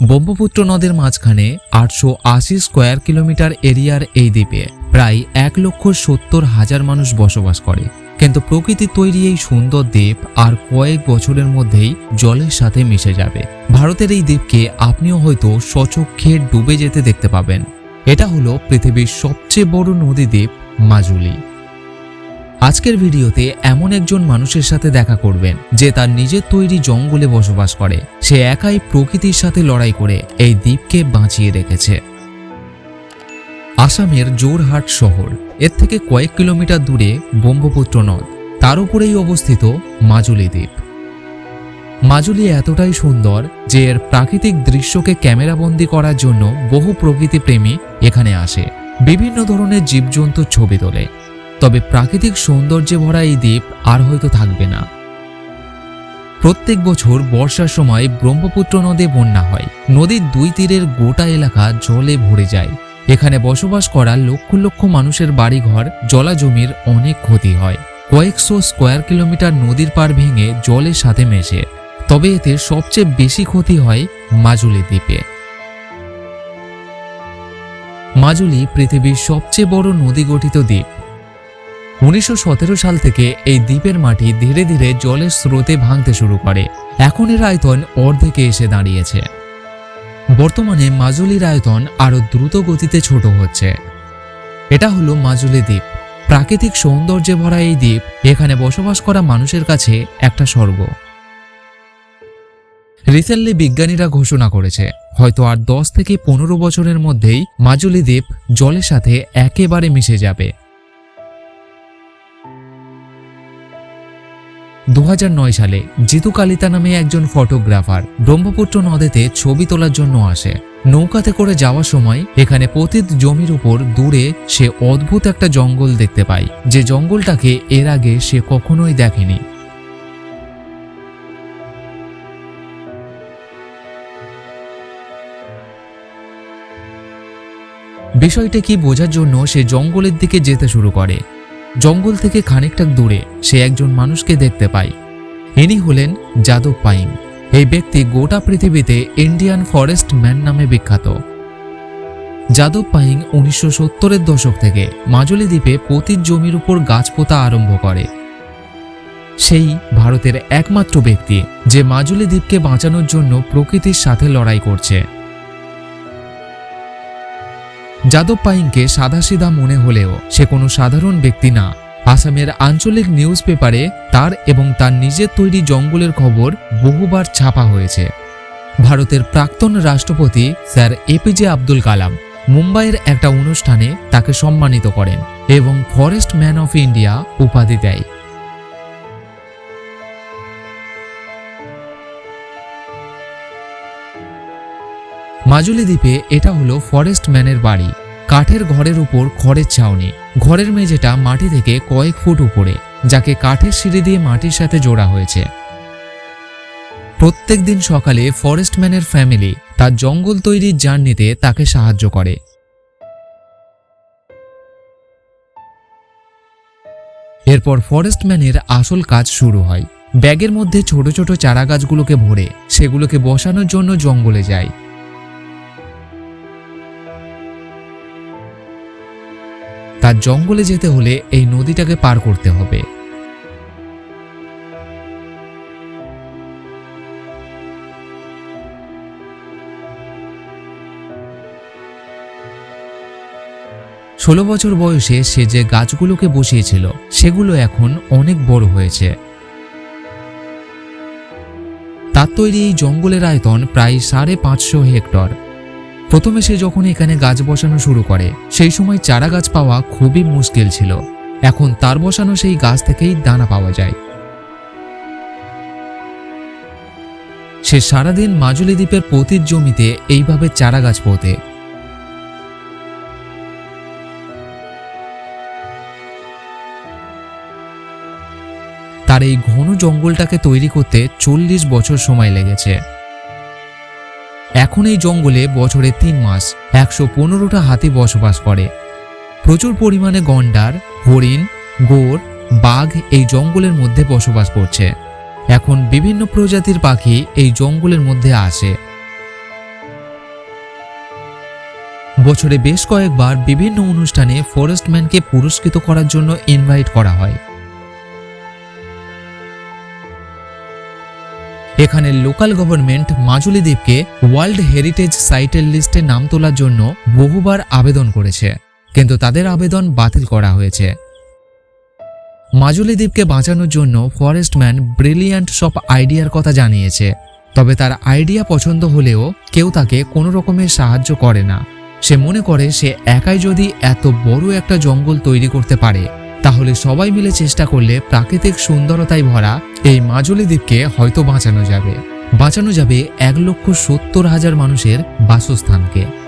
ব্রহ্মপুত্র নদের মাঝখানে আটশো আশি স্কোয়ার কিলোমিটার এরিয়ার এই দ্বীপে প্রায় এক লক্ষ সত্তর হাজার মানুষ বসবাস করে। কিন্তু প্রকৃতির তৈরি এই সুন্দর দ্বীপ আর কয়েক বছরের মধ্যেই জলের সাথে মিশে যাবে। ভারতের এই দ্বীপকে আপনিও হয়তো সচক্ষে ডুবে যেতে দেখতে পাবেন। এটা হলো পৃথিবীর সবচেয়ে বড় নদী দ্বীপ, মাজুলি। আজকের ভিডিওতে এমন একজন মানুষের সাথে দেখা করবেন, যে তার নিজের তৈরি জঙ্গলে বসবাস করে। সে একাই প্রকৃতির সাথে লড়াই করে এই দ্বীপকে বাঁচিয়ে রেখেছে। আসামের জোরহাট শহর, এর থেকে কয়েক কিলোমিটার দূরে ব্রহ্মপুত্র নদ, তার উপরেই অবস্থিত মাজুলি দ্বীপ। মাজুলি এতটাই সুন্দর যে এর প্রাকৃতিক দৃশ্যকে ক্যামেরাবন্দি করার জন্য বহু প্রকৃতিপ্রেমী এখানে আসে। বিভিন্ন ধরনের জীবজন্তুর ছবি তোলে। তবে প্রাকৃতিক সৌন্দর্যে ভরা এই দ্বীপ আর হয়তো থাকবে না। প্রত্যেক বছর বর্ষার সময় ব্রহ্মপুত্র নদে বন্যা হয়। নদীর দুই তীরের গোটা এলাকা জলে ভরে যায়। এখানে বসবাস করা লক্ষ লক্ষ মানুষের বাড়িঘর, জলাজমির অনেক ক্ষতি হয়। কয়েকশো স্কোয়ার কিলোমিটার নদীর পার ভেঙে জলের সাথে মেশে। তবে এতে সবচেয়ে বেশি ক্ষতি হয় মাজুলি দ্বীপে। মাজুলি পৃথিবীর সবচেয়ে বড় নদী গঠিত দ্বীপ। উনিশশো সতেরো সাল থেকে এই দ্বীপের মাটি ধীরে ধীরে জলের স্রোতে ভাঙতে শুরু করে। এখন এর আয়তন অর্ধেকে এসে দাঁড়িয়েছে। বর্তমানে মাজুলির আয়তন আরও দ্রুত গতিতে ছোট হচ্ছে। এটা হলো মাজুলি দ্বীপ। প্রাকৃতিক সৌন্দর্যে ভরা এই দ্বীপ, এখানে বসবাস করা মানুষের কাছে একটা স্বর্গ। রিসেন্টলি বিজ্ঞানীরা ঘোষণা করেছে, হয়তো আর দশ থেকে পনেরো বছরের মধ্যেই মাজুলি দ্বীপ জলের সাথে একেবারে মিশে যাবে। দু হাজার নয় সালে জিতু কালিতা নামে একজন ফটোগ্রাফার ব্রহ্মপুত্র নদেতে ছবি তোলার জন্য আসে। নৌকাতে করে যাওয়ার সময় এখানে পতিত জমির উপর দূরে সে অদ্ভুত একটা জঙ্গল দেখতে পায়, যে জঙ্গলটাকে এর আগে সে কখনোই দেখেনি। বিষয়টা কি বোঝার জন্য সে জঙ্গলের দিকে যেতে শুরু করে? জঙ্গল থেকে খানিকটা দূরে সে একজন মানুষকে দেখতে পায় ইনি হলেন যাদব পাইং এই ব্যক্তি গোটা পৃথিবীতে ইন্ডিয়ান ফরেস্ট ম্যান নামে বিখ্যাত। যাদব পাইং উনিশশো সত্তরের দশক থেকে মাজুলি দ্বীপে পতির জমির উপর গাছ পোতা আরম্ভ করে। সেই ভারতের একমাত্র ব্যক্তি যে মাজুলি দ্বীপকে বাঁচানোর জন্য প্রকৃতির সাথে লড়াই করছে। যাদব পাইংকে সাদাসিধা মনে হলেও সে কোনো সাধারণ ব্যক্তি না। আসামের আঞ্চলিক নিউজ পেপারে তার এবং তার নিজের তৈরি জঙ্গলের খবর বহুবার ছাপা হয়েছে। ভারতের প্রাক্তন রাষ্ট্রপতি স্যার এপিজে আব্দুল কালাম মুম্বাইয়ের একটা অনুষ্ঠানে তাকে সম্মানিত করেন এবং ফরেস্ট ম্যান অফ ইন্ডিয়া উপাধি দেয়। মাজুলি দ্বীপে এটা হলো ফরেস্ট ম্যানের বাড়ি। কাঠের ঘরের উপর খড়ের ছাউনি। ঘরের মেঝেটা মাটি থেকে কয়েক ফুট উপরে, যাকে কাঠের সিঁড়ি দিয়ে মাটির সাথে জোড়া হয়েছে। প্রত্যেক দিন সকালে ফরেস্ট ম্যানের ফ্যামিলি তার জঙ্গল তৈরির জার্নিতে তাকে সাহায্য করে। এরপর ফরেস্ট ম্যানের আসল কাজ শুরু হয়। ব্যাগের মধ্যে ছোট ছোট চারা গাছগুলোকে ভরে, সেগুলোকে বসানোর জন্য জঙ্গলে যায়। তার জঙ্গলে যেতে হলে এই নদীটাকে পার করতে হবে। ষোলো বছর বয়সে সে যে গাছগুলোকে বসিয়েছিল, সেগুলো এখন অনেক বড় হয়েছে। তার তৈরি এই জঙ্গলের আয়তন প্রায় সাড়ে পাঁচশো হেক্টর। প্রথমে সে যখন এখানে গাছ বসানো শুরু করে, সেই সময় চারা গাছ পাওয়া খুবই মুশকিল ছিল। এখন তার বসানো সেই গাছ থেকেই দানা পাওয়া যায়। সে সারাদিন মাজুলি দ্বীপের পতির জমিতে এইভাবে চারা গাছ পোতে। তার এই ঘন জঙ্গলটাকে তৈরি করতে চল্লিশ বছর সময় লেগেছে। এখন এই জঙ্গলে বছরে তিন মাস একশো পনেরোটা হাতি বসবাস করে। প্রচুর পরিমাণে গন্ডার, হরিণ, গোর, বাঘ এই জঙ্গলের মধ্যে বসবাস করছে। এখন বিভিন্ন প্রজাতির পাখি এই জঙ্গলের মধ্যে আসে। বছরে বেশ কয়েকবার বিভিন্ন অনুষ্ঠানে ফরেস্টম্যানকে পুরস্কৃত করার জন্য ইনভাইট করা হয়। এখানে লোকাল গভর্নমেন্ট মাজুলি দ্বীপকে ওয়ার্ল্ড হেরিটেজ সাইটের লিস্টে নাম তোলার জন্য বহুবার আবেদন করেছে। কিন্তু তাদের আবেদন বাতিল করা হয়েছে। মাজুলি দ্বীপকে বাঁচানোর জন্য ফরেস্টম্যান ব্রিলিয়ান্ট সব আইডিয়ার কথা জানিয়েছে। তবে তার আইডিয়া পছন্দ হলেও কেউ তাকে কোনো রকমের সাহায্য করে না। সে মনে করে সে একাই যদি এত বড় একটা জঙ্গল তৈরি করতে পারে তাহলে সবাই মিলে চেষ্টা করলে প্রাকৃতিক সুন্দরতায় ভরা এই মাজুলি দ্বীপকে হয়তো বাঁচানো যাবে। বাঁচানো যাবে এক লক্ষ সত্তর হাজার মানুষের বাসস্থানকে।